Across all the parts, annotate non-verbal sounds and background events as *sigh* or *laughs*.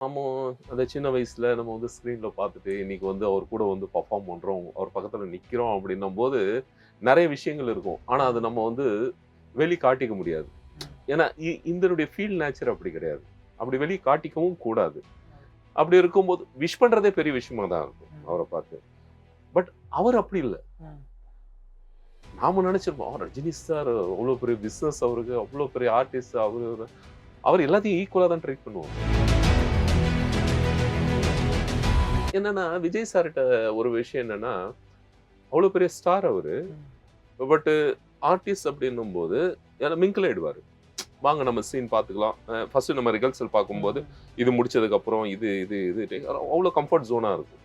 நம்ம அந்த சின்ன வயசுல நம்ம வந்து ஸ்க்ரீன்ல பார்த்துட்டு இன்னைக்கு வந்து அவர் கூட வந்து பர்ஃபார்ம் பண்றோம் அவர் பக்கத்துல நிக்கிறோம் அப்படின்னும் போது நிறைய விஷயங்கள் இருக்கும். ஆனா அது நம்ம வந்து வெளி காட்டிக்க முடியாது. ஏன்னா இந்தனுடைய ஃபீல் நேச்சர் அப்படி கிடையாது. அப்படி வெளி காட்டிக்கவும் கூடாது. அப்படி இருக்கும்போது விஷ் பண்றதே பெரிய விஷயமா தான் இருக்கும் அவரை பார்த்து. பட் அவர் அப்படி இல்லை. நாம நினைச்சிருப்போம் "ஆ, ரஜினி சார் அவ்வளோ பெரிய பிஸ்னஸ் அவருக்கு அவ்வளோ பெரிய ஆர்டிஸ்ட் அவரு அவர் எல்லாத்தையும் ஈக்குவலாக தான் ட்ரீட் பண்ணுவோம் என்னன்னா விஜய் சார்கிட்ட ஒரு விஷயம் என்னன்னா அவ்வளோ பெரிய ஸ்டார் அவரு. பட் ஆர்டிஸ்ட் அப்படின்னும் போது மிங்கிள் ஆயிடுவாரு. வாங்க நம்ம சீன் பார்த்துக்கலாம். ஃபர்ஸ்ட் நம்ம ரிகல்சல் பார்க்கும்போது இது முடிச்சதுக்கு அப்புறம் இது இது இது. அவ்வளோ கம்ஃபர்ட் ஜோனா இருக்கும்.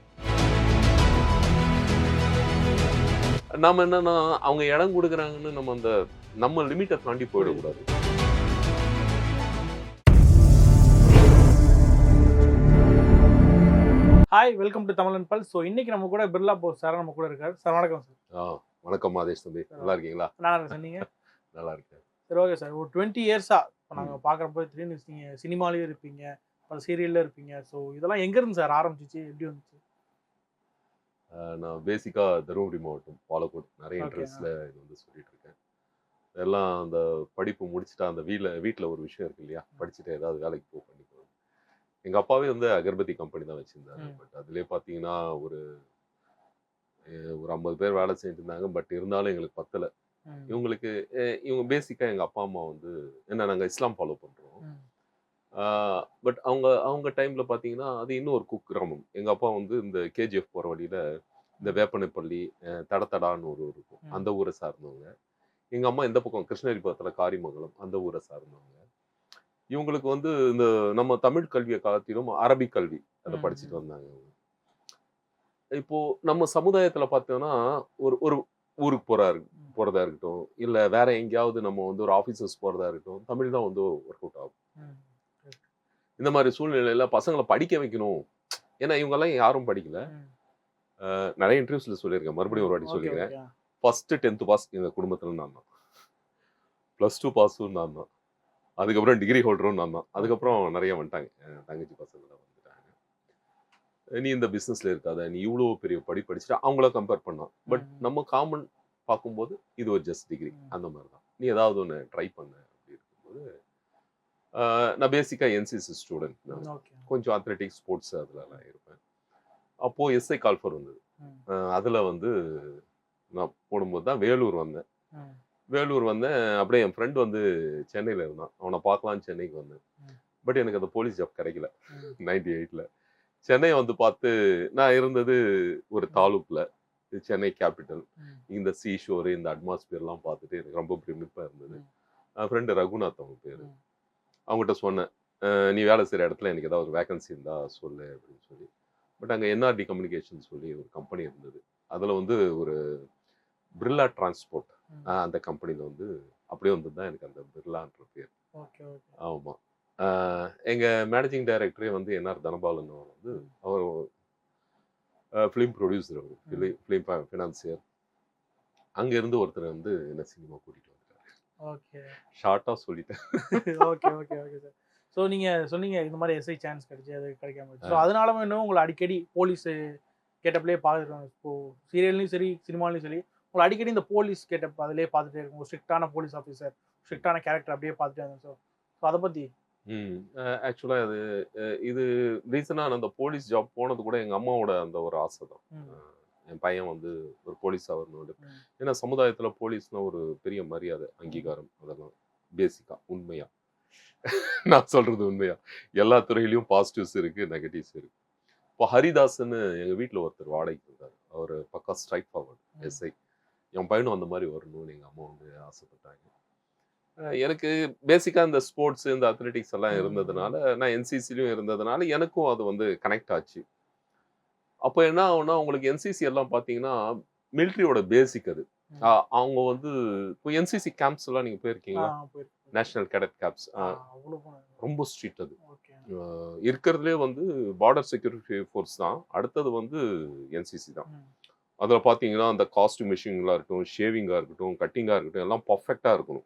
நாம என்னன்னா அவங்க இடம் கொடுக்குறாங்கன்னு நம்ம அந்த நம்ம லிமிட்டை தாண்டி போயிடக்கூடாது. ஹாய் வெல்கம் டு தமிழன் பல் ஸோ இன்னைக்கு நம்ம கூட பிர்லா போஸ் சார் நம்ம கூட இருக்காரு. சார் வணக்கம் சார் வணக்கம் மாதேஷ் தம்பி. நல்லா இருக்கீங்களா? நல்லா இருக்கு சொன்னீங்க *laughs* நல்லா இருக்கேன். சரி ஓகே சார் ஒரு டுவெண்ட்டி இயர்ஸா இப்போ நாங்கள் பார்க்குறப்போ திடீர்னு நீங்கள் சினிமாலேயும் இருப்பீங்க அப்புறம் சீரியல்ல இருப்பீங்க. ஸோ இதெல்லாம் எங்கேருந்து சார் ஆரம்பிச்சிச்சு? எப்படி வந்துச்சு? நான் பேசிக்கா தருமபுரி மாவட்டம் பாலக்கோட். நிறைய இன்ட்ரெஸ்ட்ல இது வந்து சொல்லிட்டு இருக்கேன். எல்லாம் அந்த படிப்பு முடிச்சுட்டா அந்த வீட்ல வீட்ல ஒரு விஷயம் இருக்கு இல்லையா? படிச்சுட்டு ஏதாவது வேலைக்கு போ பண்ணி போகணும் எங்க அப்பாவே வந்து அகர்பத்தி கம்பெனி தான் வச்சிருந்தாரு. பட் அதுலயே பாத்தீங்கன்னா ஒரு ஒரு ஐம்பது பேர் வேலை செஞ்சுட்டு இருந்தாங்க பட் இருந்தாலும் எங்களுக்கு பத்தல. இவங்களுக்கு இவங்க பேசிக்கா எங்க அப்பா அம்மா வந்து என்ன நாங்க இஸ்லாம் ஃபாலோ பண்றோம். ம். பட் அவங்க அவங்க டைம்ல பாத்தீங்கன்னா அது இன்னும் ஒரு குக் கிராமம். எங்க அப்பா வந்து இந்த கேஜிஎஃப் போற வழியில இந்த வேப்பனைப்பள்ளி தடத்தடான்னு ஒரு ஊர் இருக்கும். அந்த ஊரை சார்ந்தவங்க. எங்க அம்மா இந்த பக்கம்? கிருஷ்ணகிரி பக்கத்துல காரிமங்கலம். அந்த ஊரை சார்ந்தவங்க. இவங்களுக்கு வந்து இந்த நம்ம தமிழ் கல்வியை காத்திலும் அரபிக் கல்வி அதை படிச்சுட்டு. வந்தாங்க. இப்போ நம்ம சமுதாயத்துல பார்த்தோம்னா ஒரு ஒரு ஊருக்கு போறா. போறதா இருக்கட்டும் இல்ல வேற எங்கேயாவது நம்ம வந்து ஒரு ஆபீசர்ஸ் போறதா இருக்கட்டும் தமிழ் தான் வந்து ஒர்க் அவுட் ஆகும். இந்த மாதிரி சூழ்நிலையில பசங்களை படிக்க வைக்கணும் ஏன்னா இவங்க எல்லாம் யாரும் படிக்கல நிறைய இன்டர்வியூஸ்ல சொல்லியிருக்கேன் மறுபடியும் ஒரு வாட்டி okay. ஃபர்ஸ்ட் டென்த் பாஸ் எங்க குடும்பத்துல நான் தான் ப்ளஸ் டூ பாஸும் நான் தான் அதுக்கப்புறம் டிகிரி ஹோல்டரும் நான் தான் அதுக்கப்புறம் நிறைய வந்துட்டாங்க. தங்கச்சி பசங்களாம் வந்துட்டாங்க. நீ இந்த பிசினஸ்ல இருக்காத நீ இவ்வளோ பெரிய படி படிச்சுட்டு அவங்கள கம்பேர் பண்ணான் பட். நம்ம காமன் பார்க்கும்போது இது ஒரு ஜஸ்ட் டிகிரி. அந்த மாதிரி தான் நீ ஏதாவது ஒன்று ட்ரை பண்ண அப்படி இருக்கும்போது நான் பேசிக்காக என்சிசி ஸ்டூடெண்ட் நான். கொஞ்சம் அத்லெட்டிக் ஸ்போர்ட்ஸ் அதுலலாம் இருப்பேன். அப்போது எஸ்ஐ கால்ஃபர் வந்தது. அதுல வந்து நான் போடும்போது தான் வேலூர் வந்தேன். வேலூர் வந்தேன். அப்படியே என் ஃப்ரெண்ட் வந்து சென்னையில் இருந்தான். அவனை பார்க்கலான்னு சென்னைக்கு வந்தேன். பட் எனக்கு அந்த போலீஸ் ஜாப் கிடைக்கல. நைன்டி எயிட்ல சென்னை வந்து பார்த்து நான் இருந்தது ஒரு தாலுக்ல இது சென்னை கேபிட்டல். இந்த சீ ஷோரு இந்த அட்மாஸ்பியர்லாம் பார்த்துட்டு எனக்கு ரொம்ப பிரமிப்பாக இருந்தது. ஃப்ரெண்டு ரகுநாத் அவங்க பேர். அவங்ககிட்ட சொன்னேன் நீ வேலை செய்கிற இடத்துல எனக்கு ஏதாவது ஒரு வேகன்சி இருந்தா சொல்லு அப்படின்னு சொல்லி. பட் அங்கே என்ஆர்டி கம்யூனிகேஷன் சொல்லி ஒரு கம்பெனி இருந்தது. அதில் வந்து ஒரு பிர்லா டிரான்ஸ்போர்ட். அந்த கம்பெனியில் வந்து அப்படியே வந்து தான் எனக்கு அந்த பிர்லான்ற பேர். ஆமாம் எங்கள் மேனேஜிங் டைரக்டரே வந்து என்ஆர் தனபாலன் வந்து. அவர் ஃபிலிம் ப்ரொடியூசர் அவர் ஃபிலிம் ஃபிலிம் ஃபினான்சியர் அங்கேருந்து ஒருத்தர் வந்து என்ன சினிமா கூட்டிகிட்டு வந்துட்டார். Okay. ஷார்ட்டாக சொல்லிட்டேன். Okay okay okay sir so நீங்க சொன்னீங்க இந்த மாதிரி எஸ்ஐ சான்ஸ் கிடைச்சு அது கிடைக்காம ஸோ. அதனால இன்னும் உங்களை அடிக்கடி போலீஸ் கேட்டப்லேயே பார்த்துருக்காங்க இப்போ சீரியல்லையும் சரி சினிமாலையும் சரி உங்களை அடிக்கடி இந்த போலீஸ் கேட்டப் அதிலே பார்த்துட்டே இருக்கும். ஒரு ஸ்ட்ரிக்டான போலீஸ் ஆஃபீஸர் ஸ்ட்ரிக்டான கேரக்டர் அப்படியே பார்த்துட்டே இருந்தேன் ஸோ ஸோ அதை பற்றி ம். ஆக்சுவலாக அது இது ரீசனாக நான் அந்த போலீஸ் ஜாப் போனது கூட எங்கள் அம்மாவோட அந்த ஒரு ஆசை தான். என் பையன் வந்து ஒரு போலீஸ் ஆகணும் ம். ஏன்னா சமுதாயத்தில் போலீஸ்னா ஒரு பெரிய மரியாதை அங்கீகாரம் அதெல்லாம். பேசிக்காக உண்மையா? *laughs* நான் சொல்றது உண்மையா? எல்லா துறையிலையும் பாசிட்டிவ்ஸ் இருக்கு நெகட்டிவ்ஸ் இருக்கு. இப்போ ஹரிதாஸ்ன்னு எங்கள் வீட்டில் ஒருத்தர் வாடகைக்கு இருந்தார் அவர் பக்கா ஸ்ட்ரைட் ஃபார்வர்ட். எஸ்ஐ என் பையனும் அந்த மாதிரி வரணும்னு எங்கள் அம்மா வந்து ஆசைப்பட்டாங்க. எனக்கு பேசிக்காக இந்த ஸ்போர்ட்ஸ் இந்த அத்லெட்டிக்ஸ் எல்லாம். இருந்ததுனால நான் என்சிசிலையும் இருந்ததுனால எனக்கும் அது வந்து கனெக்ட் ஆச்சு. அப்போ என்ன ஆகும்னா உங்களுக்கு என்சிசி எல்லாம் பார்த்தீங்கன்னா மிலிட்ரியோட பேசிக் அது. அவங்க வந்து இப்போ என்சிசி கேம்ப்ஸ் எல்லாம் நீங்கள் போயிருக்கீங்களா? போயிருக்கு நேஷனல் கேடட் கேம்ப்ஸ் ரொம்ப ஸ்ட்ரிக்ட் அது. இருக்கிறதுலே வந்து பார்டர் செக்யூரிட்டி ஃபோர்ஸ் தான். அடுத்தது வந்து என்சிசி தான். அதில் பார்த்தீங்கன்னா அந்த காஸ்டியூம் மிஷின்களாக இருக்கட்டும் ஷேவிங்காக இருக்கட்டும் கட்டிங்காக இருக்கட்டும் எல்லாம் பர்ஃபெக்டாக இருக்கணும்.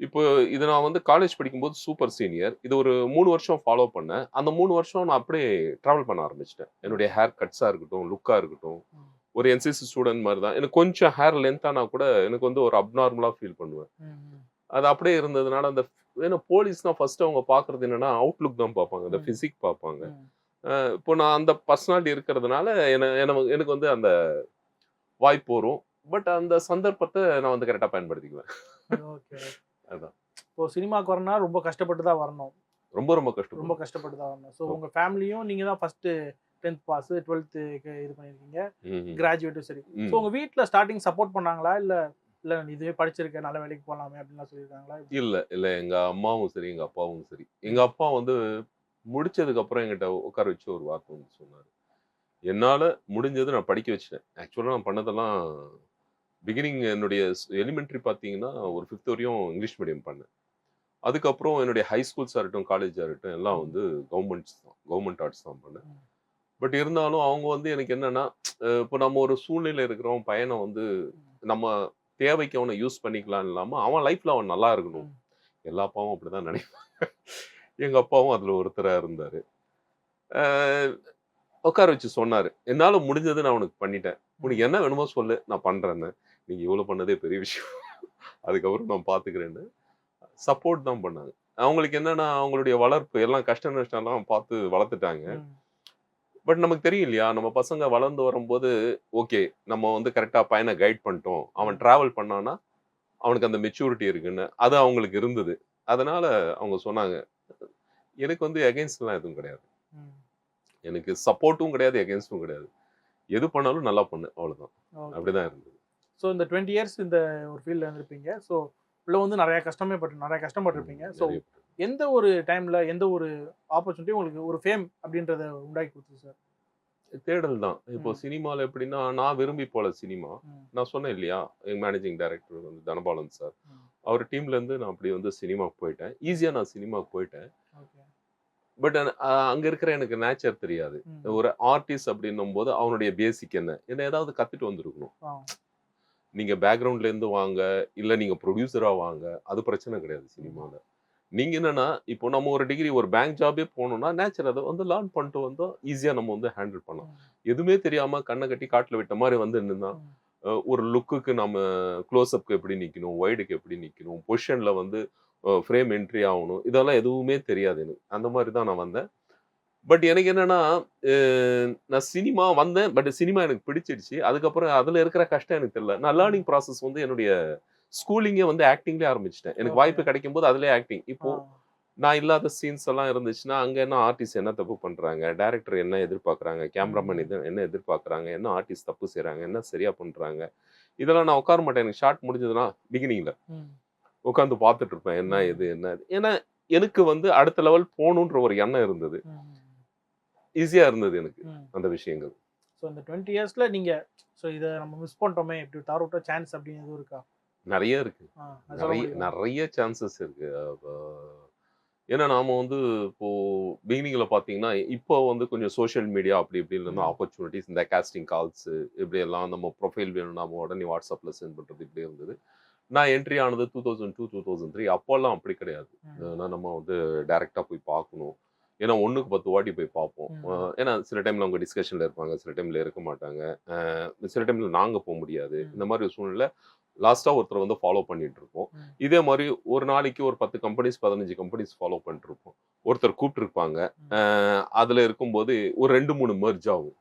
இப்போ இது நான் வந்து காலேஜ் படிக்கும்போது சூப்பர் சீனியர் இது ஒரு மூணு வருஷம் ஃபாலோ பண்ணேன். அந்த மூணு வருஷம் நான் அப்படியே ட்ராவல் பண்ண ஆரம்பிச்சிட்டேன். என்னுடைய ஹேர் கட்ஸாக இருக்கட்டும் லுக்காக இருக்கட்டும். ஒரு என்சிசி ஸ்டூடெண்ட் மாதிரி தான் எனக்கு கொஞ்சம் ஹேர் லென்த்தானா கூட எனக்கு வந்து ஒரு அப்நார்மலாக ஃபீல் பண்ணுவேன். அது அப்படியே இருந்ததுனால அந்த ஏன்னா போலீஸ்னா ஃபர்ஸ்ட் அவங்க பார்க்கறது என்னன்னா அவுட்லுக் தான் பார்ப்பாங்க. அந்த ம். ஃபிசிக் பார்ப்பாங்க. இப்போ நான் அந்த பர்சனாலிட்டி இருக்கிறதுனால என- எனக்கு எனக்கு வந்து அந்த வாய்ப்பு வரும். பட் அந்த சந்தர்ப்பத்தை நான் வந்து கரெக்டாக பயன்படுத்திக்குவேன். ஓகே *laughs* அதான். இப்போ சினிமாக்கு வரணும்னா ரொம்ப கஷ்டப்பட்டு தான் வரணும். ரொம்ப ரொம்ப ரொம்ப கஷ்டம் கஷ்டப்பட்டு தான் வரணும். ஸோ உங்க ஃபேமிலியும் நீங்க தான் ஃபர்ஸ்ட் டென்த் பாஸ் டுவெல்த்து இது பண்ணியிருக்கீங்க கிராஜுவேட்டும் சரி. ஸோ உங்க வீட்ல ஸ்டார்டிங் சப்போர்ட் பண்ணாங்களா? இல்ல இல்ல இதுவே படிச்சிருக்க நல்ல வேலைக்கு போகலாமே அப்படின்லாம் சொல்லியிருக்காங்களா? இல்ல இல்ல. எங்க அம்மாவும் சரி எங்க அப்பாவும் சரி. எங்க அப்பா வந்து முடிச்சதுக்கு அப்புறம் என்கிட்ட உட்கார வச்சு ஒரு வார்த்தை வந்து சொன்னாரு. என்னால முடிஞ்சது நான் படிக்க வச்சிட்டேன். ஆக்சுவலா நான் பண்ணதெல்லாம் பிகினிங் என்னுடைய எலிமெண்ட்ரி பார்த்தீங்கன்னா ஒரு ஃபிஃப்த் வரையும் இங்கிலீஷ் மீடியம் பண்ணேன். அதுக்கப்புறம் என்னுடைய ஹை ஸ்கூல்ஸாக இருக்கட்டும் காலேஜாக இருக்கட்டும் எல்லாம் வந்து கவர்மெண்ட்ஸ் தான் கவர்மெண்ட் ஆர்ட்ஸ் தான் பண்ணேன். பட் இருந்தாலும் அவங்க வந்து எனக்கு என்னன்னா இப்போ நம்ம ஒரு சூழ்நிலை இருக்கிறோம் பையனை வந்து நம்ம தேவைக்கு அவனை யூஸ் பண்ணிக்கலாம் இல்லாம அவன் லைஃப்ல அவன் நல்லா இருக்கணும். எல்லா அப்பாவும் அப்படிதான் நினைப்பாங்க எங்க அப்பாவும் அதுல ஒருத்தரா இருந்தாரு. உட்கார வச்சு சொன்னாரு. என்னால முடிஞ்சதை நான் உனக்கு பண்ணிட்டேன். உனக்கு என்ன வேணுமோ சொல்லு. நான் பண்றேன்னு. நீங்க இவ்வளவு பண்ணதே பெரிய விஷயம். அதுக்கப்புறம் நான் பாத்துக்கிறேன்னு. சப்போர்ட் தான் பண்ணாங்க. அவங்களுக்கு என்னன்னா அவங்களுடைய வளர்ப்பு எல்லாம் கஷ்ட நஷ்டம்லாம் பார்த்து வளர்த்துட்டாங்க. பட் நமக்கு தெரியும் இல்லையா நம்ம பசங்க வளர்ந்து வரும்போது ஓகே நம்ம வந்து கரெக்டா பையனை கைட் பண்ணிட்டோம். அவன் டிராவல் பண்ணானா அவனுக்கு அந்த மெச்சூரிட்டி இருக்குன்னு. அது அவங்களுக்கு இருந்தது. அதனால அவங்க சொன்னாங்க எனக்கு வந்து எகென்ஸ்ட்லாம் எதுவும் கிடையாது. எனக்கு சப்போர்ட்டும் கிடையாது எகென்ஸ்டும் கிடையாது எது பண்ணாலும் நல்லா பண்ணு அவ்வளவுதான் Okay. அப்படிதான் இருந்தது ஸோ இந்த டுவெண்ட்டி இயர்ஸ் இந்த ஒரு ஃபீல்டில் இருந்திருப்பீங்க ஸோ உள்ள வந்து நிறைய கஷ்டமே பட்டு நிறைய கஷ்டப்பட்டிருப்பீங்க ஸோ. எந்த ஒரு டைம்ல எந்த ஒரு ஆப்பர்ச்சுனிட்டி உங்களுக்கு ஒரு ஃபேம் அப்படின்றத உண்டாக்கி கொடுத்துச்சு சார் தேடல் தான் இப்போ ம். சினிமால எப்படின்னா நான் விரும்பி போல சினிமா. நான் சொன்னேன் இல்லையா எங்க மேனேஜிங் டைரக்டர் வந்து தனபாலன் சார். அவர் டீம்ல இருந்து நான் அப்படி வந்து சினிமாக்கு போயிட்டேன் ஈஸியா நான் சினிமாக்கு போயிட்டேன் பட் அங்க இருக்கிற எனக்கு நேச்சர் தெரியாது. ஒரு ஆர்டிஸ்ட் அப்படின்னும் போது அவனுடைய பேசிக் என்ன? என்ன ஏதாவது கத்துட்டு வந்திருக்கணும். நீங்க பேக்ரவுண்ட்ல இருந்து வாங்க இல்ல நீங்க ப்ரொடியூசரா வாங்க அது பிரச்சனை கிடையாது சினிமால. நீங்க என்னன்னா இப்போ நம்ம ஒரு டிகிரி ஒரு பேங்க் ஜாபே போகணும்னா நேச்சர் அதை வந்து லேர்ன் பண்ணிட்டு வந்தோம் ஈஸியா நம்ம வந்து ஹேண்டில் பண்ணலாம். எதுவுமே தெரியாம கண்ணை கட்டி காட்டுல விட்ட மாதிரி வந்து நின்னா அஹ் ஒரு லுக்குக்கு நம்ம க்ளோஸ்அப்க்கு எப்படி நிக்கணும் ஒய்டுக்கு எப்படி நிக்கணும் பொசிஷன்ல வந்து ஃப்ரேம் என்ட்ரி ஆகணும். இதெல்லாம் எதுவுமே தெரியாது எனக்கு. அந்த மாதிரி தான் நான் வந்தேன். பட் எனக்கு என்னன்னா நான் சினிமா வந்தேன். பட் சினிமா எனக்கு பிடிச்சிருச்சு அதுக்கப்புறம் அதுல இருக்கிற கஷ்டம் எனக்கு தெரியல. நான் லேர்னிங் ப்ராசஸ் வந்து என்னுடைய ஸ்கூலிங்கே வந்து ஆக்டிங்லேயே ஆரம்பிச்சிட்டேன். எனக்கு. வாய்ப்பு கிடைக்கும் போது அதுலயே ஆக்டிங் இப்போ நான் இல்லாத சீன்ஸ் எல்லாம் இருந்துச்சுன்னா அங்க என்ன ஆர்டிஸ்ட் என்ன தப்பு பண்றாங்க? டைரக்டர் என்ன எதிர்பார்க்கறாங்க? கேமராமேன் இது என்ன எதிர்பார்க்கறாங்க? என்ன ஆர்டிஸ்ட் தப்பு செய்றாங்க? என்ன சரியா பண்றாங்க? இதெல்லாம் நான் உட்கார மாட்டேன். எனக்கு ஷார்ட் முடிஞ்சதுன்னா பிகினிங்ல உட்காந்து பார்த்துட்டு இருப்பேன் என்ன இது என்ன ஏன்னா எனக்கு வந்து அடுத்த லெவல் போகணுன்ற ஒரு எண்ணம் இருந்தது. ஈஸியா இருந்தது எனக்கு அந்த விஷயங்கள். ஸோ இந்த டுவெண்ட்டி இயர்ஸ்ல நீங்க ஸோ இதை நம்ம மிஸ் பண்ணிட்டோமே இப்படி தவற விட்ட சான்ஸ் அப்படின்னு எதுவும் இருக்கா? நிறைய இருக்கு. நிறைய? நிறைய சான்சஸ் இருக்கு. ஏன்னா நாம வந்து இப்போ பிகினிங்ல பாத்தீங்கன்னா இப்போ வந்து கொஞ்சம் சோஷியல் மீடியா அப்படி இப்படி இருந்த ம். ஆப்பர்ச்சுனிட்டிஸ் இந்த காஸ்டிங் கால்ஸ் இப்படி எல்லாம் நம்ம ப்ரொஃபைல் வேணும் நாம உடனே வாட்ஸ்அப்ல சென்ட் பண்றது இப்படி இருந்தது. நான் என்ட்ரி ஆனது two thousand two two thousand three அப்போல்லாம் அப்படி கிடையாது. ஏன்னா நம்ம வந்து டைரக்டா போய் பார்க்கணும். ஏன்னா ஒண்ணுக்கு பத்து வாட்டி போய் பார்ப்போம். ஏன்னா சில டைம்ல அவங்க டிஸ்கஷன்ல இருப்பாங்க சில டைம்ல இருக்க மாட்டாங்க. சில டைம்ல நாங்க போக முடியாது. இந்த மாதிரி ஒரு சூழ்நிலை லாஸ்டா ஒருத்தர் வந்து ஃபாலோ பண்ணிட்டு இருப்போம். இதே மாதிரி ஒரு நாளைக்கு ஒரு பத்து கம்பெனிஸ் பதினஞ்சு கம்பெனிஸ் ஃபாலோ பண்ணிட்டு இருப்போம். ஒருத்தர் கூப்பிட்டுருப்பாங்க அதுல இருக்கும்போது ஒரு ரெண்டு மூணு மெர்ஜ் ஆகும்.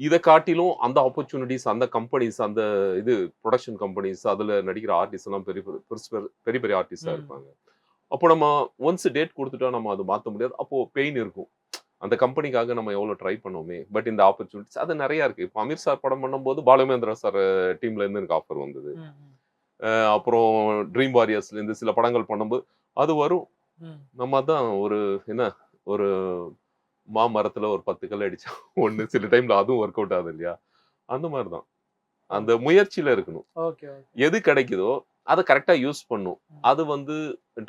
இதை காட்டிலும் அந்த ஆப்பர்ச்சுனிட்டிஸ் அந்த கம்பெனிஸ் அந்த இது ப்ரொடக்ஷன் கம்பெனிஸ் அதுல நடிக்கிற ஆர்டிஸ்ட் எல்லாம் பெரிய பெரிய பெரிய பெரிய ஆர்டிஸ்டா ம். இருப்பாங்க. அப்போ நம்ம ஒன்ஸ் டேட் கொடுத்துட்டா நம்ம அது மாத்த முடியாது. அப்போ பெயின் இருக்கும். அந்த கம்பெனிக்காக நம்ம எவ்வளவு ட்ரை பண்ணோமே. பட் இந்த ஆப்பர்ச்சுனிட்டிஸ் அது நிறைய இருக்கு. இப்போ அமீர் சார் படம் பண்ணும்போது பாலுமேந்திரா சார் டீம்ல இருந்து எனக்கு ஆஃபர் வந்தது. அப்புறம் ட்ரீம் வாரியர்ஸ்ல இருந்து சில படங்கள் பண்ணும்போது அது வரும். நம்ம தான் ஒரு என்ன ஒரு மாமரத்துல ஒரு பத்து கல் அடிச்சா ஒண்ணு சில டைம்ல அதுவும் ஒர்க் அவுட் ஆகுது இல்லையா? அந்த மாதிரி தான் அந்த முயற்சியில இருக்கணும். எது கிடைக்குதோ அதை கரெக்டா யூஸ் பண்ணும். அது வந்து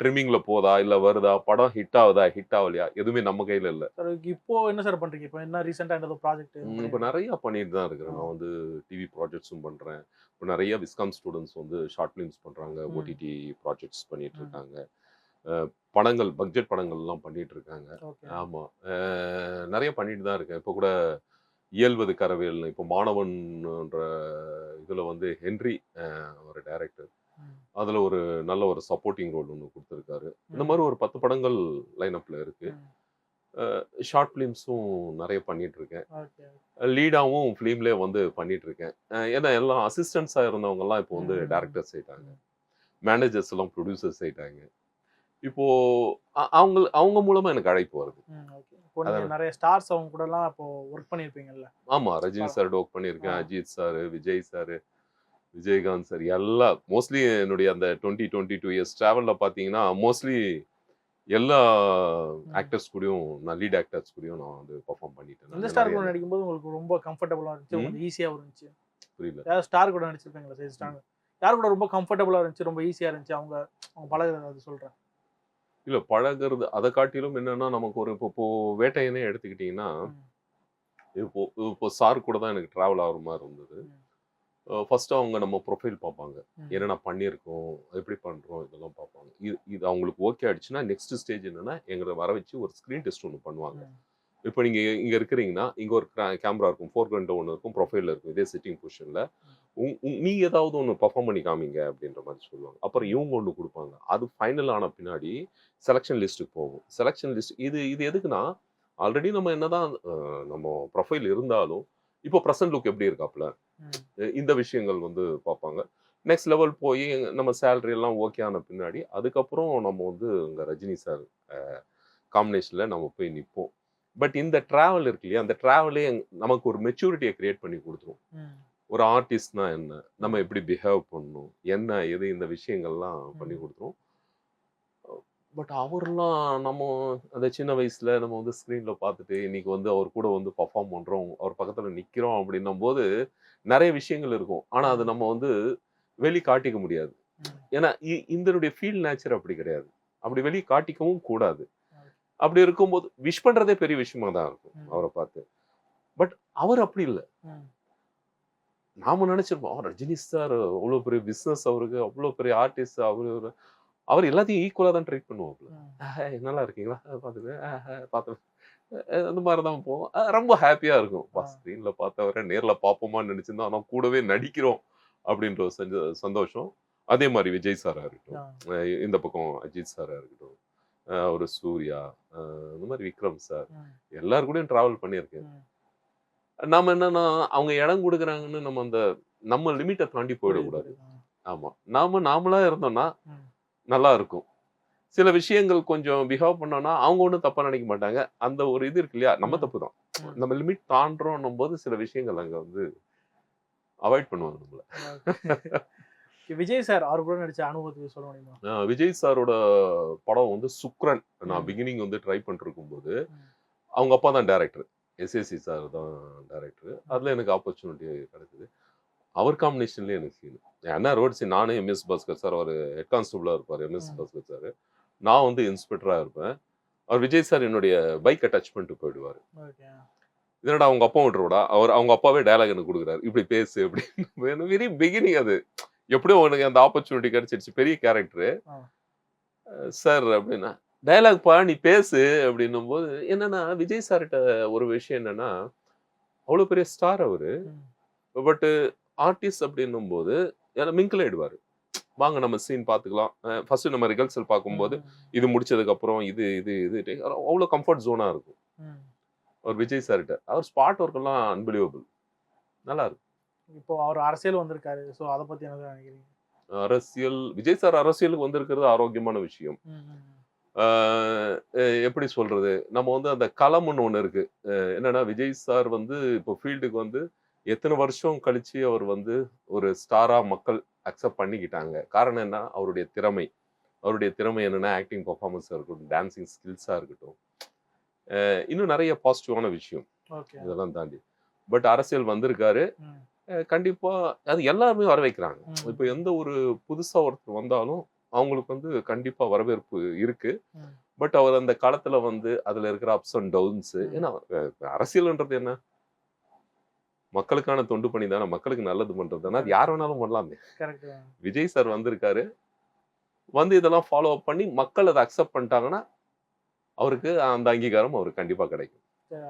ட்ரிம்மிங்ல போதா இல்ல வருதா படம் ஹிட் ஆகுதா ஹிட் ஆகலையா? எதுவுமே நம்ம கையில இல்ல. இப்போ என்ன சார் பண்றீங்க? இப்போ என்ன ரீசெண்டா ஏதாவது ம், ப்ராஜெக்ட் இப்போ நிறைய பண்ணிட்டு தான் இருக்கிறேன். நான் வந்து டிவி ப்ராஜெக்ட்ஸும் பண்றேன். இப்போ நிறைய விஸ்காம் ஸ்டூடெண்ட்ஸ் வந்து ஷார்ட் ஃபிலிம்ஸ் பண்றாங்க ம். ஓடிடி ப்ராஜெக்ட்ஸ் பண்ணிட்டு. இருக்காங்க. படங்கள் பட்ஜெட் படங்கள்லாம் பண்ணிட்டு இருக்காங்க ஓகே. ஆமா. அஹ், நிறைய பண்ணிட்டு தான் இருக்கேன். இப்போ கூட இயல்வது கரவேல் இப்போ மாணவன்ன்ற இதுல வந்து ஹென்றி ஒரு டைரக்டர். அதுல ஒரு நல்ல ஒரு சப்போர்ட்டிங் ரோல் ஒன்று கொடுத்துருக்காரு. இந்த மாதிரி ஒரு பத்து படங்கள் லைனப்ல இருக்கு. ஷார்ட் ஃபிலிம்ஸும் நிறைய பண்ணிட்டு இருக்கேன் ஓகே. லீடாவும் ஃபிலிம்லேயே வந்து பண்ணிட்டு இருக்கேன் ஏன்னா எல்லாம் அசிஸ்டன்ஸாக இருந்தவங்கலாம் இப்போ வந்து. டேரக்டர்ஸ் ஆயிட்டாங்க. மேனேஜர்ஸ் எல்லாம் ப்ரொடியூசர்ஸ் ஆயிட்டாங்க. இப்போ அவங்க அவங்க மூலமா எனக்கு அழைப்பு வருது. நிறைய ஸ்டார்ஸ் அவங்க கூட எல்லாம் இப்போ ஒர்க் பண்ணிருப்பீங்கல்ல ஆமா ரஜினி சார் ஒர்க் பண்ணியிருக்கேன் ஆ. Ajith sir Vijay sir Vijayakanth sir எல்லாம் மோஸ்ட்லி என்னுடைய அந்த டுவெண்ட்டி டுவெண்ட்டி டூ இயர்ஸ் ட்ராவலில் பார்த்தீங்கன்னா மோஸ்ட்லி எல்லா ஆக்டர்ஸ் கூடயும் நான் லீட் ஆக்டர்ஸ் கூடயும் நான் வந்து பெர்ஃபார்ம் பண்ணிட்டேன். இந்த ஸ்டார். கூட நடிக்கும்போது உங்களுக்கு ரொம்ப கம்ஃபர்டபுளா இருந்துச்சு. உங்களுக்கு ஈஸியாகவும் இருந்துச்சு? புரியல. யாராவது ஸ்டார் கூட நடிச்சிருப்பீங்களா சரி ஸ்டார் யார் கூட ரொம்ப கம்ஃபர்டபுளா இருந்துச்சு? ரொம்ப ஈஸியா இருந்துச்சு? அவங்க அவங்க பழகுறது அது சொல்றேன். இல்ல பழகுறது அதை காட்டிலும் என்னன்னா நமக்கு ஒரு இப்போ இப்போ வேட்டையனே எடுத்துக்கிட்டீங்கன்னா. இப்போ இப்போ சார் கூட தான் எனக்கு டிராவல் ஆகிற மாதிரி இருந்தது. ஃபர்ஸ்ட் அவங்க நம்ம ப்ரொஃபைல் பார்ப்பாங்க. என்னென்ன பண்ணியிருக்கோம்? எப்படி பண்றோம்? இதெல்லாம் பார்ப்பாங்க. இது இது அவங்களுக்கு ஓகே ஆயிடுச்சுன்னா நெக்ஸ்ட் ஸ்டேஜ் என்னன்னா எங்களை வர வச்சு ஒரு ஸ்க்ரீன் டெஸ்ட் ஒன்று பண்ணுவாங்க. இப்போ நீங்க இங்க இருக்கிறீங்கன்னா இங்க ஒரு கேமரா இருக்கும் ஃபோர் கிரண்ட் ஒன்று இருக்கும் ப்ரொஃபைல் இருக்கும் இதே சிட்டிங் பொசிஷன்ல நீங்க ஏதாவது ஒன்று பர்ஃபார்ம் பண்ணி காமிங்க அப்படின்ற மாதிரி சொல்லுவாங்க. அப்புறம் இவங்க ஒன்று கொடுப்பாங்க. அது ஃபைனல் ஆன பின்னாடி செலெக்ஷன் லிஸ்ட்டுக்கு போகும். செலெக்ஷன் லிஸ்ட் இது இது எதுக்குன்னா ஆல்ரெடி நம்ம என்னதான் நம்ம ப்ரொஃபைல் இருந்தாலும் இப்போ ப்ரெசன்ட் லுக் எப்படி. அஹ் இந்த விஷயங்கள் வந்து பார்ப்பாங்க. நெக்ஸ்ட் லெவல் போய் நம்ம சேலரி எல்லாம் ஓகே ஆன பின்னாடி அதுக்கப்புறம் நம்ம வந்து இங்கே ரஜினி சார் காம்பினேஷனில் நம்ம போய் நிற்போம் பட் இந்த ட்ராவல் இருக்கு இல்லையா அந்த ட்ராவலே நமக்கு ஒரு மெச்சூரிட்டியை கிரியேட் பண்ணி கொடுத்துரும். ஒரு ஆர்டிஸ்ட்னா என்ன? நம்ம எப்படி பிஹேவ் பண்ணணும்? என்ன? எது? இந்த விஷயங்கள்லாம் பண்ணி. கொடுத்துரும். பட் அவர்லாம் நம்ம அந்த சின்ன வயசுல நம்ம வந்து ஸ்க்ரீன்ல பார்த்துட்டு இன்னைக்கு வந்து அவர் கூட வந்து பர்ஃபார்ம் பண்றோம் அவர் பக்கத்துல நிக்கிறோம் அப்படின்னும் போது நிறைய விஷயங்கள் இருக்கும். ஆனா அது நம்ம வந்து வெளி காட்டிக்க முடியாது. ஏன்னா இதனுடைய ஃபீல் நேச்சர் அப்படி கிடையாது. அப்படி வெளியே காட்டிக்கவும் கூடாது. அப்படி இருக்கும்போது விஷ் பண்றதே பெரிய விஷயமா தான் இருக்கும். அவரை பார்த்து. பட் அவர் அப்படி இல்லை. நாம நினைச்சிருப்போம் "ஆ, ரஜினி சார் அவ்வளோ பெரிய பிஸ்னஸ் அவருக்கு அவ்வளோ பெரிய ஆர்டிஸ்ட் அவரு ஒரு-" அவர் எல்லாத்தையும் ஈக்குவலாக தான் ட்ரீட் பண்ணுவாப்புல. ம். "ஆஹ், நல்லா இருக்கீங்களா? பார்த்துட்டு பார்த்து அந்த மாதிரி தான் போவோம். ரொம்ப ஹாப்பியாக இருக்கும். ஆ. ஸ்க்ரீனில் பார்த்தவரை நேரில் பார்ப்போமான்னு நினச்சிருந்தோம் ஆனால் கூடவே நடிக்கிறோம். அப்படின்ற ஒரு சஞ்ச- சந்தோஷம். அதே மாதிரி விஜய் சாராக இருக்கட்டும் இந்த பக்கம் அஜித் சாராக இருக்கட்டும் ஒரு சூர்யா இந்த மாதிரி விக்ரம் சார். எல்லார் கூடயும் ட்ராவல் பண்ணியிருக்கேன். நாம என்னன்னா அவங்க இடம் கொடுக்குறாங்கன்னு நம்ம அந்த நம்ம லிமிட்டை தாண்டி போயிடக்கூடாது. ஆமா நாம நாமளா இருந்தோம்னா. நல்லா இருக்கும் சில விஷயங்கள் கொஞ்சம் பிஹேவ் பண்ணோம்னா அவங்க ஒன்றும் தப்பா நினைக்க மாட்டாங்க அந்த ஒரு இது இருக்கு இல்லையா நம்ம. தப்பு தான். நம்ம லிமிட் தாண்டோம் போது சில விஷயங்கள் அங்க வந்து அவாய்ட் பண்ணுவாங்க நம்மள *laughs* விஜய் சார் அவர் கூட நடிச்ச அனுபவத்தை சொல்ல முடியுமா விஜய் சாரோட படம் வந்து சுக்ரன் நான். பிகினிங் வந்து ட்ரை பண்ணிருக்கும் போது. அவங்க அப்பா தான் director S S C sir தான் டேரக்டர் அதில் எனக்கு ஆப்பர்ச்சுனிட்டி கிடைச்சது. அவர் காம்பினேஷன்லேயே எனக்கு சீன் என்ன ரோட் சீன் நானும் எம்எஸ் பாஸ்கர் சார் அவர் ஹெட் கான்ஸ்டபுளாக இருப்பார் எம்எஸ். பாஸ்கர் சார் நான் வந்து இன்ஸ்பெக்டராக இருப்பேன். அவர் விஜய் சார் என்னுடைய பைக்கை டச் பண்ணிட்டு போயிடுவார் இதனடா அவங்க அப்பா விட்டுருவோடா அவர் அவங்க அப்பாவே டயலாக் எனக்கு கொடுக்குறாரு. இப்படி பேசு அப்படின்னு. *laughs* வெரி பிகினிங் அது. எப்படியும் உனக்கு அந்த ஆப்பர்ச்சுனிட்டி கிடைச்சிருச்சு. பெரிய கேரக்டர். சார் அப்படின்னா டயலாக் பா நீ பேசு அப்படின்னும் போது என்னன்னா விஜய் சார்கிட்ட ஒரு விஷயம் என்னன்னா அவ்வளோ பெரிய ஸ்டார் அவரு. பட்டு ஆர்டிஸ்ட் அப்படின்னும் போது மிங்கிள் ஆயிடுவாரு. வாங்க நம்ம சீன் பார்த்துக்கலாம். ஃபர்ஸ்ட் நம்ம ரிகல்சல் பார்க்கும்போது. இது முடிச்சதுக்கு அப்புறம் இது இது இது அவ்வளோ கம்ஃபர்ட் ஜோனா இருக்கும். அவர் விஜய் சார்கிட்ட. அவர் ஸ்பாட் ஒர்க் எல்லாம் அன்பிலியபிள் நல்லா இருக்கும். இப்போ அவர் அரசியல் வந்திருக்காரு. ஸோ அதை பத்தி என்ன நினைக்கிறீங்க? அரசியல் விஜய் சார் அரசியலுக்கு வந்திருக்கிறது ஆரோக்கியமான விஷயம். எப்படி சொல்றது? நம்ம வந்து அந்த களம்னு ஒன்று இருக்கு. அஹ் என்னன்னா விஜய் சார் வந்து இப்போ ஃபீல்டுக்கு வந்து எத்தனை வருஷம் கழிச்சு அவர் வந்து ஒரு ஸ்டாரா மக்கள் அக்செப்ட் பண்ணிக்கிட்டாங்க. காரணம் என்ன? அவருடைய திறமை. அவருடைய திறமை என்னன்னா ஆக்டிங் பர்ஃபார்மன்ஸாக இருக்கட்டும் டான்சிங் ஸ்கில்ஸாக இருக்கட்டும். இன்னும் நிறைய பாசிட்டிவான விஷயம் இதெல்லாம் தாண்டி. பட் அரசியல் வந்திருக்காரு. ம். அஹ் கண்டிப்பா அது எல்லாருமே வர வைக்கிறாங்க. இப்போ எந்த ஒரு புதுசா ஒருத்தர் வந்தாலும் அவங்களுக்கு வந்து கண்டிப்பா வரவேற்பு இருக்கு. ம். பட் அவர் அந்த காலத்துல வந்து அதுல இருக்கிற அப்ஸ் அண்ட் டவுன்ஸ். ஏன்னா அரசியல்ன்றது என்ன? மக்களுக்கான தொண்டு பணி தானே மக்களுக்கு நல்லது பண்றது தானே அது யார் வேணாலும் பண்ணலாமே. விஜய் சார் வந்திருக்காரு. வந்து இதெல்லாம் ஃபாலோ அப் பண்ணி மக்கள் அதை அக்செப்ட் பண்ணிட்டாங்கன்னா அவருக்கு அந்த அங்கீகாரம் அவருக்கு கண்டிப்பா கிடைக்கும்.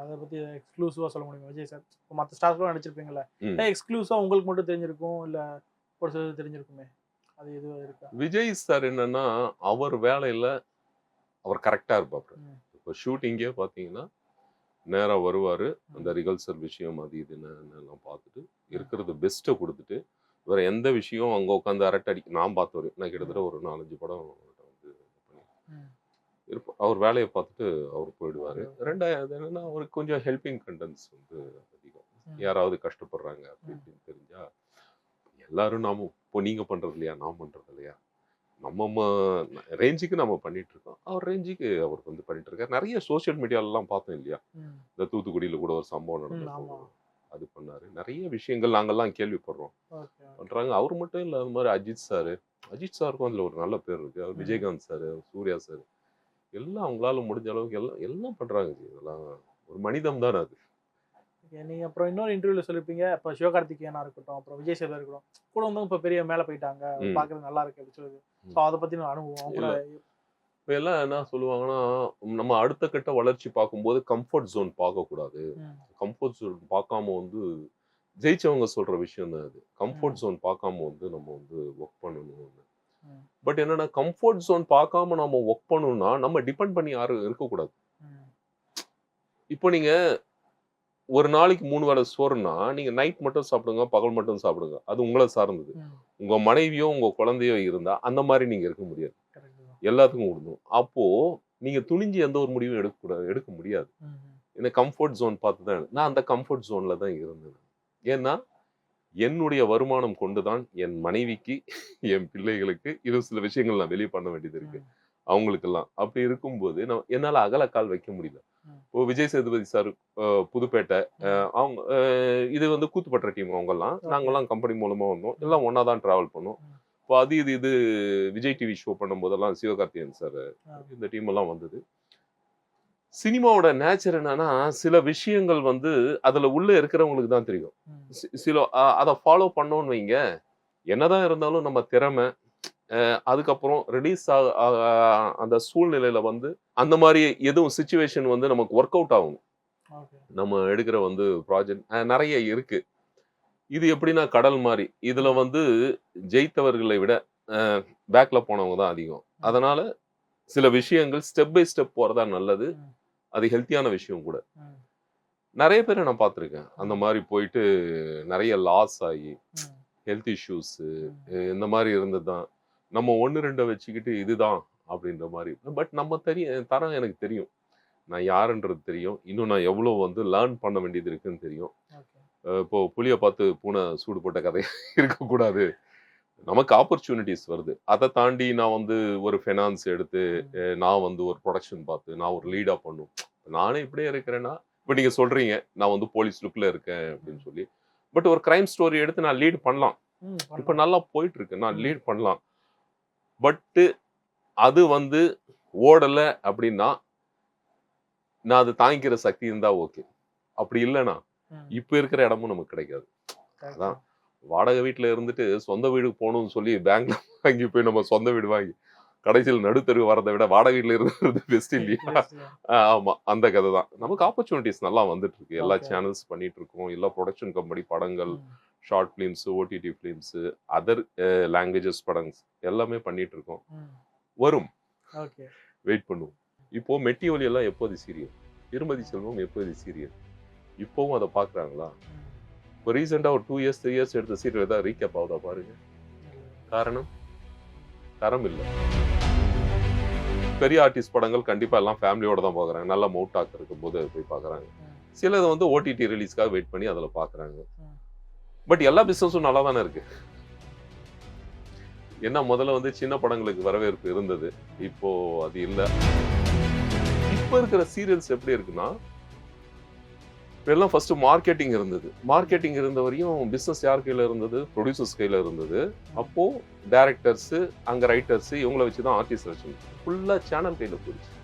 அதை பத்தி எக்ஸ்க்ளூசிவா சொல்ல முடியுமா விஜய் சார்? மற்ற ஸ்டார்ஸ்லாம் நடிச்சிருப்பீங்களா. எக்ஸ்க்ளூசிவா உங்களுக்கு மட்டும் தெரிஞ்சிருக்கும் இல்ல ஒரு சிலர் தெரிஞ்சிருக்குமே? விஜய் சார் என்னன்னா அவர் வேலையில அவர் கரெக்டா இருப்பாரு. இப்போ ஷூட்டிங்கே பார்த்தீங்கன்னா நேரா வருவாரு. அந்த ரிகல்சல் விஷயம் அது இதுன்னு எல்லாம் பார்த்துட்டு இருக்கிறது பெஸ்ட்டை கொடுத்துட்டு வேற எந்த விஷயம் அங்க உட்காந்து அரட்டை அடி நான் பார்த்தவர் நான் கிட்டத்தட்ட ஒரு நாலஞ்சு படம் வந்து ம். இருப்ப அவர் வேலையை பார்த்துட்டு அவர் போயிடுவாரு. ரெண்டாவது என்னன்னா அவருக்கு கொஞ்சம் ஹெல்பிங் கண்டென்ட்ஸ் வந்து அதிகம். யாராவது கஷ்டப்படுறாங்க அப்படி ம். இப்படின்னு தெரிஞ்சா எல்லாரும் நாம இப்போ நீங்க பண்றது இல்லையா? நான் பண்றது இல்லையா? நம்ம ரேஞ்சுக்கு நம்ம பண்ணிட்டு இருக்கோம் அவர் ரேஞ்சுக்கு அவர் வந்து பண்ணிட்டு இருக்காரு நிறைய சோஷியல் மீடியாலலாம் பார்த்தோம் இல்லையா. இந்த தூத்துக்குடியில கூட ஒரு சம்பவம் நடந்தது. அது பண்ணாரு. நிறைய விஷயங்கள் நாங்கெல்லாம் கேள்விப்படுறோம். ஓகே பண்றாங்க. அவர் மட்டும் இல்ல அது மாதிரி அஜித் சார். அஜித் சாருக்கும் அதுல ஒரு நல்ல பேர் இருக்கு. அவர். Vijayakanth sir Suriya sir. எல்லாம் அவங்களால முடிஞ்ச அளவுக்கு எல்லாம் எல்லாம் பண்றாங்க ஜி. இதெல்லாம் ஒரு மனிதம் தானே அது. ஓகே நீங்க அப்புறம் இன்னொரு இன்டர்வியூல சொல்லிருப்பீங்க இப்போ சிவகார்த்திகேயனா இருக்கட்டும் அப்புறம் விஜய் சேதுவா இருக்கட்டும் கூட வந்து இப்போ பெரிய மேல போயிட்டாங்க ம். பாக்குறது நல்லா இருக்கு அப்படின்னு சொல்லுது. ஸோ அதை பத்தின அனுபவம் கூட இப்ப எல்லாம் என்ன சொல்லுவாங்கன்னா நம்ம அடுத்த கட்ட வளர்ச்சி பார்க்கும்போது கம்ஃபர்ட் ஜோன் பார்க்கக்கூடாது. கம்ஃபர்ட் ஜோன் பார்க்காம வந்து ஜெயிச்சவங்க சொல்ற விஷயம் தான் அது கம்ஃபர்ட். ஜோன் பார்க்காம வந்து நம்ம வந்து ஒர்க் பண்ணணும். பட் என்னன்னா கம்ஃபர்ட் ஜோன் பார்க்காம நம்ம ஒர்க் பண்ணணும்னா நம்ம டிபெண்ட் பண்ணி யாரும் இருக்கக்கூடாது. இப்போ நீங்க ஒரு நாளைக்கு மூணு வேளை சோறுனா நீங்க நைட் மட்டும் சாப்பிடுங்க பகல் மட்டும் சாப்பிடுங்க. அது உங்களை சார்ந்தது. உங்க மனைவியோ உங்க குழந்தையோ இருந்தா அந்த மாதிரி நீங்க இருக்க முடியாது. எல்லாத்துக்கும் கொடுக்கணும் அப்போ நீங்க துணிஞ்சு எந்த ஒரு முடிவும் எடுக்கக்கூடாது எடுக்க முடியாது. இந்த கம்ஃபர்ட் ஜோன் பார்த்து தான் நான் அந்த கம்ஃபர்ட் ஜோன்ல தான் இருந்தேன். ஏன்னா என்னுடைய வருமானம் கொண்டுதான் என் மனைவிக்கு என் பிள்ளைகளுக்கு இது சில விஷயங்கள் நான் வெளியே பண்ண வேண்டியது இருக்கு. அவங்களுக்கெல்லாம். அப்படி இருக்கும்போது நான் என்னால அகலக்கால் வைக்க முடியல. விஜய் சேதுபதி சார் புதுப்பேட்டை. அவங்க இது வந்து கூத்துப்பட்ட டீம் அவங்கெல்லாம். நாங்கெல்லாம் கம்பெனி மூலமா வந்தோம். எல்லாம் ஒன்னா தான் டிராவல் பண்ணோம். இப்போ அது இது இது விஜய் டிவி ஷோ பண்ணும்போதெல்லாம் சிவகார்த்திகேயன் சார். இந்த டீம் எல்லாம் வந்தது. சினிமாவோட நேச்சர் என்னன்னா சில விஷயங்கள் வந்து அதுல உள்ள இருக்கிறவங்களுக்கு தான் தெரியும். சில அதை ஃபாலோ பண்ணோம்னு வைங்க. என்னதான் இருந்தாலும் நம்ம திறமை அதுக்கப்புறம் ரிலீஸ் அந்த சூழ்நிலையில வந்து அந்த மாதிரி எதுவும் சுச்சுவேஷன் வந்து நமக்கு ஒர்க் அவுட் ஆகும். நம்ம எடுக்கிற வந்து ப்ராஜெக்ட் நிறைய இருக்கு. இது எப்படின்னா கடல் மாதிரி இதுல வந்து ஜெயித்தவர்களை விட பேக்ல போனவங்க தான் அதிகம். அதனால சில விஷயங்கள் ஸ்டெப் பை ஸ்டெப் போறதா நல்லது. அது ஹெல்த்தியான விஷயம் கூட. நிறைய பேரை நான் பார்த்துருக்கேன். அந்த மாதிரி போயிட்டு நிறைய லாஸ் ஆகி. Health issues. இந்த மாதிரி இருந்தது தான். நம்ம ஒன்று ரெண்டை வச்சுக்கிட்டு இதுதான் அப்படின்ற மாதிரி. பட் நம்ம தெரியும் தரம் எனக்கு தெரியும். நான் யாருன்றது தெரியும். இன்னும் நான் எவ்வளோ வந்து லேர்ன் பண்ண வேண்டியது இருக்குன்னு தெரியும். இப்போ புளியை பார்த்து பூனை சூடு போட்ட கதை *laughs* இருக்கக்கூடாது. நமக்கு ஆப்பர்ச்சுனிட்டிஸ் வருது. அதை தாண்டி நான் வந்து ஒரு ஃபைனான்ஸ் எடுத்து நான் வந்து ஒரு ப்ரொடக்ஷன் பார்த்து நான் ஒரு லீடாக பண்ணும். நானே இப்படியே இருக்கிறேன்னா இப்போ நீங்கள் சொல்கிறீங்க நான் வந்து போலீஸ் லுக்கில் இருக்கேன் அப்படின்னு சொல்லி. பட் ஒரு கிரைம் ஸ்டோரி எடுத்து நான் லீட் பண்ணலாம். இப்போ. நல்லா போயிட்டு இருக்கு. நான். லீட் பண்ணலாம். பட்டு அது வந்து ஓடல அப்படின்னா நான் அது தாங்கிக்கிற சக்தி இருந்தா ஓகே அப்படி இல்லைன்னா. இப்ப இருக்கிற இடமும் நமக்கு கிடைக்காது அதான். தான். வாடகை வீட்டுல இருந்துட்டு சொந்த வீடு போகணும்னு சொல்லி பேங்க்ல வாங்கி போய் நம்ம சொந்த வீடு வாங்கி கடைசியில் நடுத்தரு வரதை விட வாடகை வீட்டுல இருக்கிறது பெஸ்ட் இல்லையா ஆமா அந்த கதை தான் நமக்கு ஆப்பர்ச்சுனிட்டிஸ் நல்லா வந்துட்டு இருக்கு எல்லா. சேனல்ஸ் பண்ணிட்டு இருக்கோம் எல்லா ப்ரொடக்ஷன் கம்பெனி படங்கள். Short films O T T films other languages படங்கள் எல்லாமே பண்ணிட்டு இருக்கோம். வரும். வெயிட் பண்ணுவோம். இப்போ மெட்டி ஒலி எல்லாம் எப்போது சீரியல்? திருமதி செல்வம் எப்போது சீரியல்? இப்போவும் அதை பார்க்குறாங்களா. இப்போ ரீசெண்டாக ஒரு டூ இயர்ஸ் த்ரீ இயர்ஸ் எடுத்த சீரியல் ஏதாவது ரீகேப் ஆகுதா பாருங்க. காரணம்? தரம் இல்லை. பெரிய ஆர்டிஸ்ட் படங்கள் கண்டிப்பா எல்லாம் ஃபேமிலியோட தான் பார்க்குறாங்க. நல்ல மவுட் இருக்கும் போது போய் பார்க்குறாங்க. சிலது வந்து ஓடிடி ரிலீஸ்க்காக வெயிட் பண்ணி அதில் பார்க்குறாங்க. பட் எல்லா பிஸ்னஸும் நல்லா தானே இருக்கு. என்ன முதல்ல வந்து சின்ன படங்களுக்கு வரவேற்பு இருந்தது. இப்போ அது இல்லை. இப்போ இருக்கிற சீரியல்ஸ் எப்படி இருக்குன்னா இப்பெல்லாம் ஃபர்ஸ்ட் மார்க்கெட்டிங் இருந்தது. மார்க்கெட்டிங் இருந்த வரையும் பிஸ்னஸ் யார் கையில் இருந்தது? ப்ரொடியூசர்ஸ் கையில் இருந்தது. அப்போது டேரக்டர்ஸு அங்கே ரைட்டர்ஸ் இவங்கள வச்சு தான் ஆர்டிஸ்ட் செலெக்ஷன் ஃபுல்லாக சேனல் கையில் போயிடுச்சு.